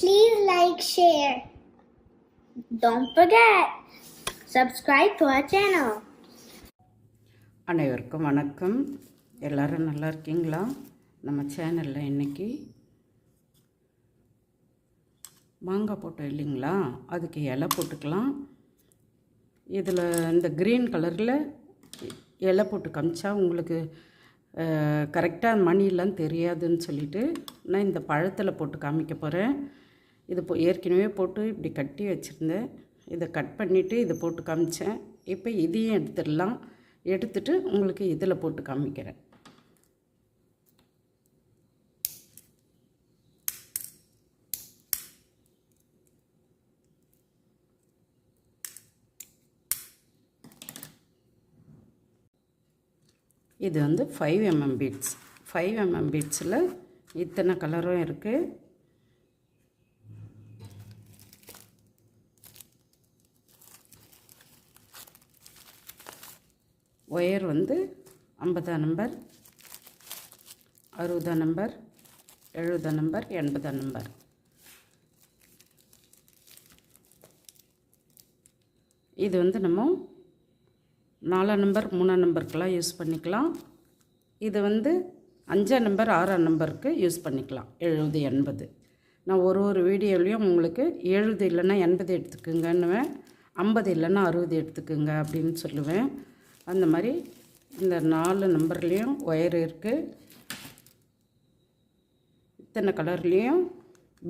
Please like, share. Don't forget, subscribe to our channel. அனைவருக்கும் வணக்கம். எல்லாரும் நல்லா இருக்கீங்களா? நம்ம சேனலில் இன்றைக்கி மாங்காய் போட்டோம் இல்லைங்களா? அதுக்கு இலை போட்டுக்கலாம். இதில் இந்த க்ரீன் கலரில் இலை போட்டு காமிச்சா உங்களுக்கு கரெக்டாக மணிலாம் தெரியாதுன்னு சொல்லிட்டு நான் இந்த பழத்தில் போட்டு காமிக்க போகிறேன் இது போ ஏற்கனவே போட்டு இப்படி கட்டி வச்சுருந்தேன். இதை கட் பண்ணிவிட்டு இதை போட்டு காமிச்சேன். இப்போ இதையும் எடுத்துடலாம். எடுத்துட்டு உங்களுக்கு இதில் போட்டு காமிக்கிறேன். இது வந்து five MM beads five MM பீட்ஸில் இத்தனை கலரும் இருக்குது ஒயர் வந்து ஐம்பதாம் நம்பர் அறுபதாம் நம்பர் எழுபதாம் நம்பர் எண்பதாம் நம்பர். இது வந்து நம்ம நாலாம் நம்பர் மூணாம் நம்பருக்கெல்லாம் யூஸ் பண்ணிக்கலாம். இது வந்து அஞ்சாம் நம்பர் ஆறாம் நம்பருக்கு யூஸ் பண்ணிக்கலாம். எழுபது எண்பது. நான் ஒரு ஒரு வீடியோலையும் உங்களுக்கு எழுபது இல்லைன்னா எண்பது எடுத்துக்குங்கன்னுவேன் ஐம்பது இல்லைன்னா அறுபது எடுத்துக்குங்க அப்படின்னு சொல்லுவேன். அந்த மாதிரி இந்த நாலு நம்பர்லேயும் ஒயர் இருக்குது இத்தனை கலர்லேயும்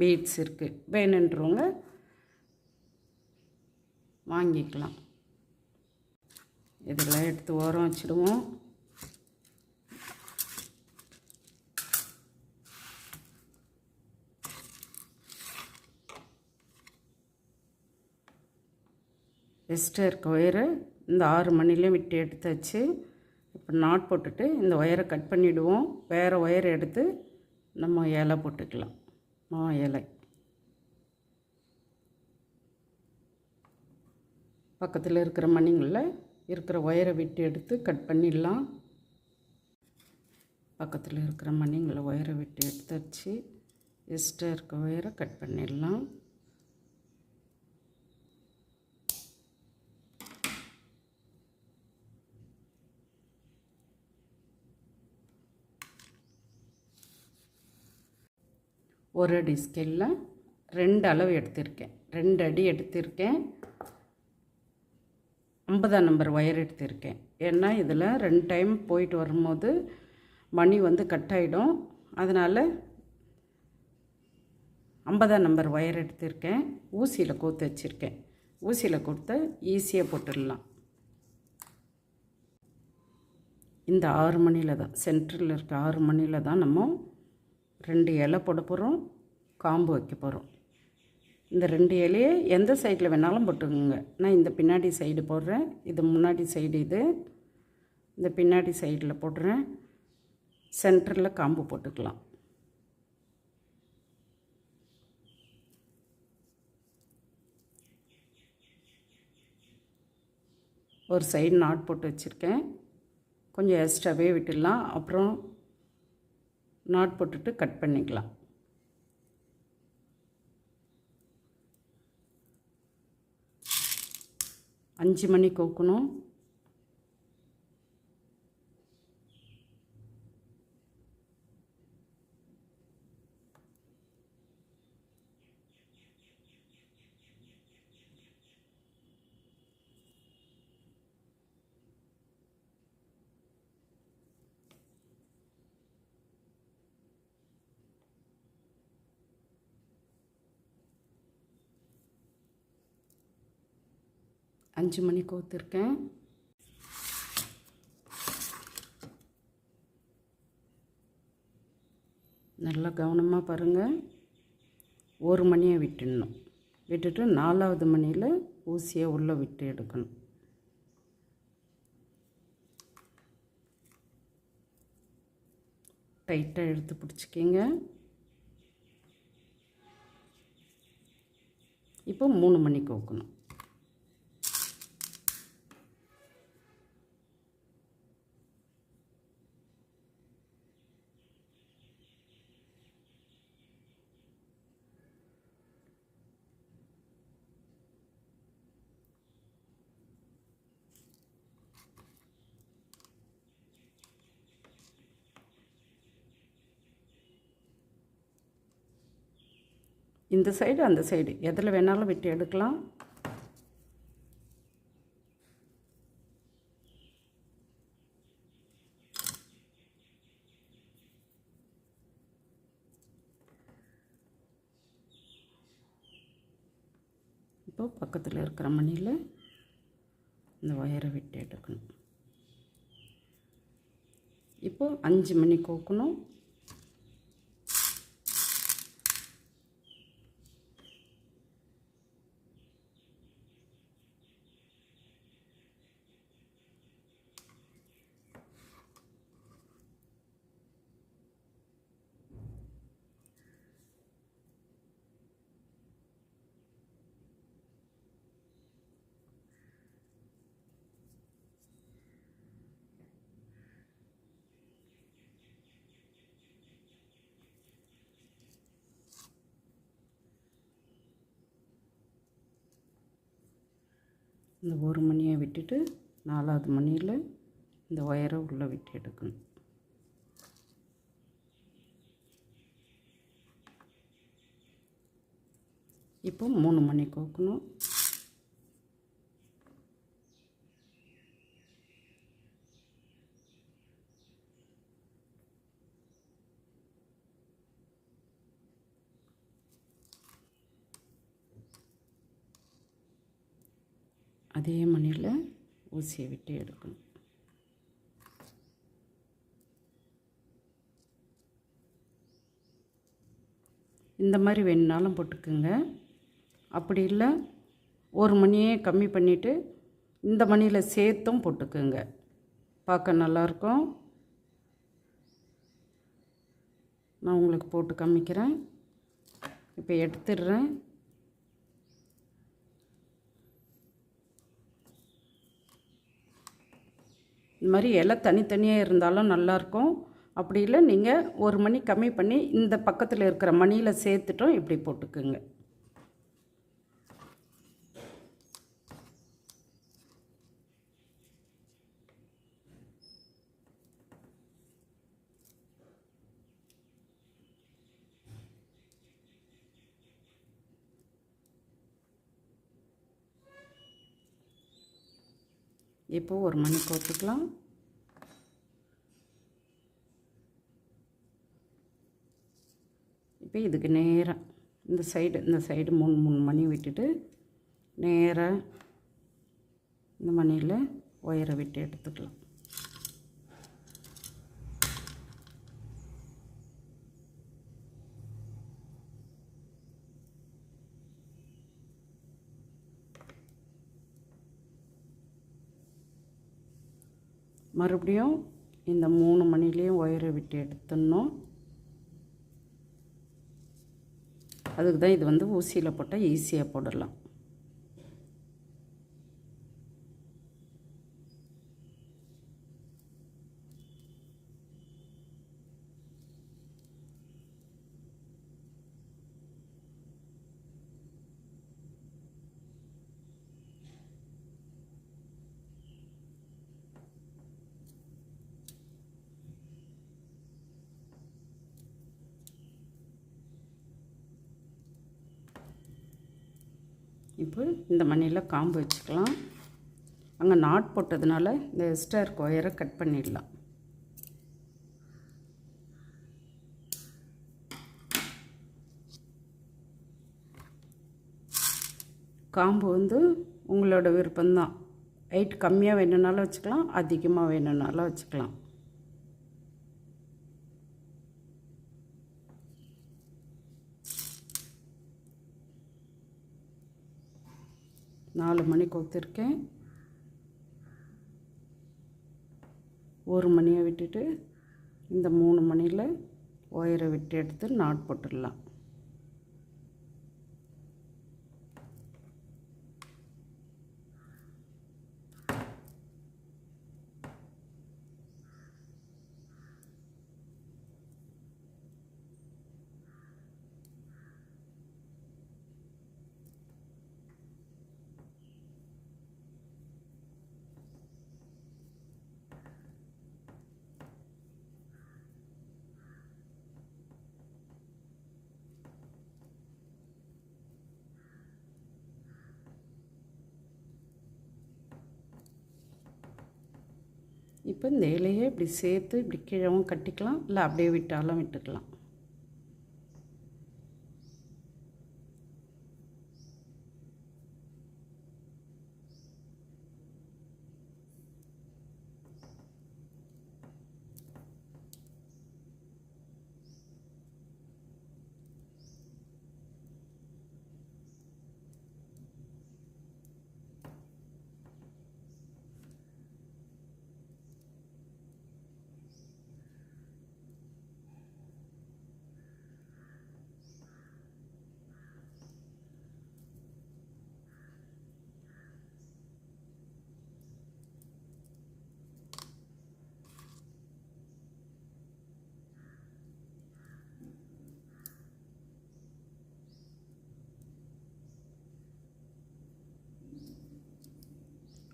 பீட்ஸ் இருக்குது வேணுன்றவங்க வாங்கிக்கலாம். இதெல்லாம் எடுத்து ஓரம் வச்சுடுவோம். எக்ஸ்ட்ரா இருக்க ஒயரை. இந்த ஆறு மணிலையும் விட்டு எடுத்தாச்சு இப்போ நாட் போட்டுட்டு இந்த ஒயரை கட் பண்ணிவிடுவோம் வேறு ஒயரை எடுத்து நம்ம இலை போட்டுக்கலாம். மா இலை. பக்கத்தில் இருக்கிற மணிங்களில் இருக்கிற ஒயரை விட்டு எடுத்து கட் பண்ணிடலாம். பக்கத்தில் இருக்கிற மணிங்களை ஒயரை விட்டு எடுத்தாச்சு எக்ஸ்ட்ரா இருக்க ஒயரை கட் பண்ணிடலாம். ஒரு அடி ஸ்கேலில் ரெண்டு அளவு எடுத்திருக்கேன். ரெண்டு அடி எடுத்திருக்கேன். ஐம்பதாம் நம்பர் ஒயர் எடுத்திருக்கேன். ஏன்னா இதில் ரெண்டு டைம் போயிட்டு வரும்போது மணி வந்து கட் ஆகிடும் அதனால் ஐம்பதாம் நம்பர் ஒயர் எடுத்திருக்கேன். ஊசியில் கோத்து வச்சுருக்கேன். ஊசியில் கொடுத்து ஈஸியாக போட்டுடலாம். இந்த ஆறு மணியில் தான் சென்ட்ரில் இருக்க ஆறு மணியில் தான் நம்ம ரெண்டு இலை போட போகிறோம் காம்பு வைக்க போகிறோம் இந்த ரெண்டு இலையை எந்த சைடில் வேணாலும் போட்டுக்கோங்க. நான் இந்த பின்னாடி சைடு போடுறேன் இது முன்னாடி சைடு இது. இந்த பின்னாடி சைடில் போடுறேன் சென்டரில் காம்பு போட்டுக்கலாம். ஒரு சைடு நாட் போட்டு வச்சுருக்கேன். கொஞ்சம் எக்ஸ்ட்ராவே விட்டுடலாம். அப்புறம் நாட் போட்டுட்டு கட் பண்ணிக்கலாம். அஞ்சு மணி கோக்கணும். அஞ்சு மணி கோத்துருக்கேன். நல்லா கவனமாக பாருங்கள் ஒரு மணியை விட்டுடணும். விட்டுட்டு நாலாவது மணியில் ஊசியை உள்ளே விட்டு எடுக்கணும். டைட்டாக எடுத்து பிடிச்சிக்கிங்க. இப்போ மூணு மணிக்கு வைக்கணும் இந்த சைடு அந்த சைடு எதில் வேணாலும் வெட்டி எடுக்கலாம். இப்போ பக்கத்தில் இருக்கிற மணியில் இந்த ஒயரை விட்டு எடுக்கணும். இப்போ அஞ்சு மணி கோக்கணும். இந்த ஒரு மணியை விட்டுட்டு நாலாவது மணியில் இந்த ஒயரை உள்ளே விட்டு எடுக்கணும். இப்போ மூணு மணி கோக்கணும். அதே மணியில் ஊசியை விட்டு எடுக்கணும். இந்த மாதிரி வேணுனாலும் போட்டுக்குங்க. அப்படி இல்லை ஒரு மணியே கம்மி பண்ணிவிட்டு இந்த மணியில் சேர்த்தும் போட்டுக்குங்க. பார்க்க நல்லாயிருக்கும் நான் உங்களுக்கு போட்டு காமிக்கிறேன். இப்போ எடுத்துடுறேன். இந்த மாதிரி இலை தனித்தனியாக இருந்தாலும் நல்லாயிருக்கும். அப்படி இல்லை நீங்கள் ஒரு மணி கம்மி பண்ணி இந்த பக்கத்தில் இருக்கிற மணியில் சேர்த்துட்டும் இப்படி போட்டுக்குங்க. இப்போ ஒரு மணி போட்டுக்கலாம். இப்போ இதுக்கு நேராக இந்த சைடு இந்த சைடு மூணு மூணு மணி விட்டுட்டு நேராக இந்த மணியில் ஒயரை விட்டு எடுத்துக்கலாம். மறுபடியும் இந்த மூணு மணிலேயும் ஒயரை விட்டு எடுத்துடணும். அதுக்கு தான் இது வந்து ஊசியில் போட்டால் ஈஸியாக போடலாம். இப்போ இந்த மணியில் காம்பு வச்சுக்கலாம். அங்கே நாட் போட்டதுனால இந்த எக்ஸ்ட்ரா இருக்க ஒயரை கட் பண்ணிடலாம். காம்பு வந்து உங்களோட விருப்பம்தான். ஹைட் கம்மியாக வேணும்னாலும் வச்சுக்கலாம் அதிகமாக வேணும்னாலும் வச்சுக்கலாம். நாலு மணி கொத்திருக்கேன் ஒரு மணியை விட்டுட்டு இந்த மூணு மணியில் ஒயரை விட்டு எடுத்து நாட் போட்டுடலாம். இப்போ இந்த இலையை இப்படி சேர்த்து இப்படி கீழவும் கட்டிக்கலாம் இல்லை அப்படியே விட்டாலும் விட்டுக்கலாம்.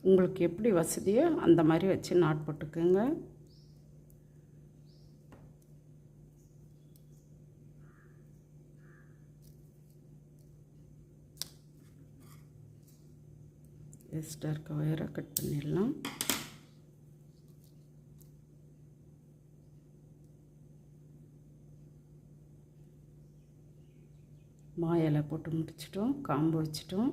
உங்களுக்கு எப்படி வசதியோ அந்த மாதிரி வச்சு நாட் போட்டுக்கோங்க. எக்ஸ்ட்ரா இருக்க ஒயரை கட் பண்ணிடலாம். மா இலை போட்டு முடிச்சிட்டோம் காம்பு வச்சிட்டோம்.